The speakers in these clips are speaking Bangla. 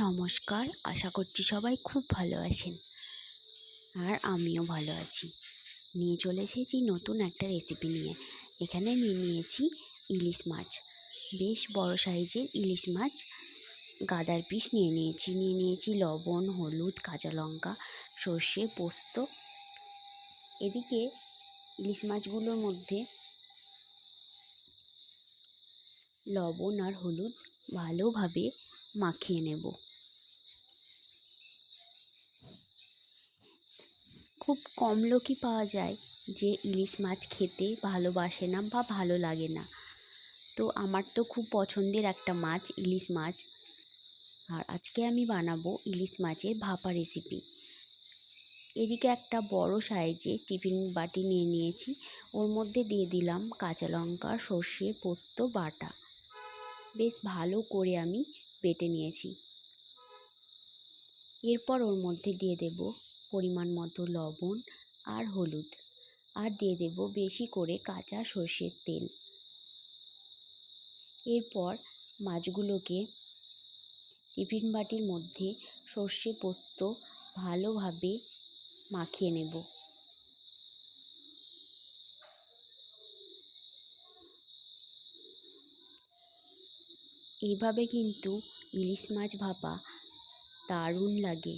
নমস্কার, আশা করছি সবাই খুব ভালো আছেন। আর আমিও ভালো আছি। নিয়ে চলে এসেছি নতুন একটা রেসিপি নিয়ে। এখানে নিয়ে নিয়েছি ইলিশ মাছ। বেশ বড় সাইজের ইলিশ মাছ। গাদার পিস নিয়ে নিয়েছি। নিয়ে নিয়েছি লবণ, হলুদ, কাঁচা লঙ্কা, সর্ষে, পোস্ত। এদিকে ইলিশ মাছগুলোর মধ্যে লবণ আর হলুদ ভালোভাবে মাখিয়ে নেব। খুব কম লোকই পাওয়া যায় যে ইলিশ মাছ খেতে ভালোবাসে না বা ভালো লাগে না। তো আমার তো খুব পছন্দের একটা মাছ ইলিশ মাছ। আর আজকে আমি বানাবো ইলিশ মাছের ভাপা রেসিপি এদিকে একটা বড় সাইজে টিফিন বাটি নিয়ে নিয়েছি। ওর মধ্যে দিয়ে দিলাম কাঁচা লঙ্কা, সর্ষে, পোস্ত, বাটা। বেশ ভালো করে আমি বেটে নিয়েছি। এরপর ওর মধ্যে দিয়ে দেব পরিমাণ মতো লবণ আর হলুদ। আর দিয়ে দেব বেশি করে কাঁচা সর্ষের তেল। এরপর মাছগুলোকে টিফিন বাটির মধ্যে সর্ষে পোস্ত ভালোভাবে মাখিয়ে নেব। এইভাবে কিন্তু ইলিশ মাছ ভাপা দারুণ লাগে।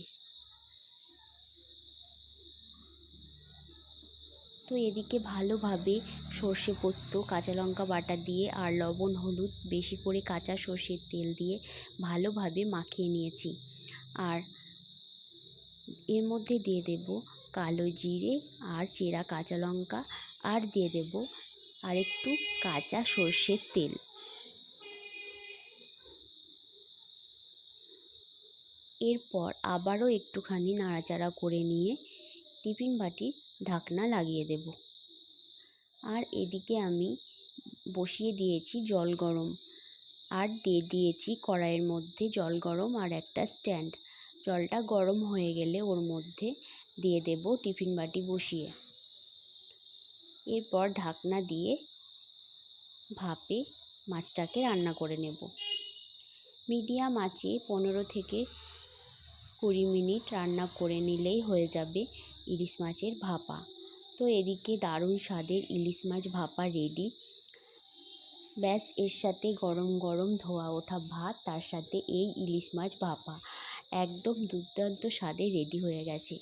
তো এদিকে ভালোভাবে সর্ষে পোস্ত, কাঁচা লঙ্কা বাটা দিয়ে আর লবণ, হলুদ বেশি করে কাঁচা সর্ষের তেল দিয়ে ভালোভাবে মাখিয়ে নিয়েছি। আর এর মধ্যে দিয়ে দেব কালো জিরে আর চেরা কাঁচা লঙ্কা আর দিয়ে দেব আর একটু কাঁচা সর্ষের তেল। এরপর আবারও একটুখানি নাড়াচাড়া করে নিয়ে টিফিন বাটির ঢাকনা লাগিয়ে দেব। আর এদিকে আমি বসিয়ে দিয়েছি জল গরম। আর দিয়ে দিয়েছি কড়াইয়ের মধ্যে জল গরম আর একটা স্ট্যান্ড। জলটা গরম হয়ে গেলে ওর মধ্যে দিয়ে দেব টিফিন বাটি বসিয়ে। এরপর ঢাকনা দিয়ে ভাপে মাছটাকে রান্না করে নেব। মিডিয়াম আঁচে পনেরো থেকে কুড়ি মিনিট রান্না করে নিলেই হয়ে যাবে ইলিশ মাছের ভাপা। তো এদিকে দারুণ স্বাদের ইলিশ মাছ ভাপা রেডি ব্যাস, এর সাথে গরম গরম ধোয়া ওঠা ভাত, তার সাথে এই ইলিশ মাছ ভাপা। একদম দুর্দান্ত স্বাদে রেডি হয়ে গেছে।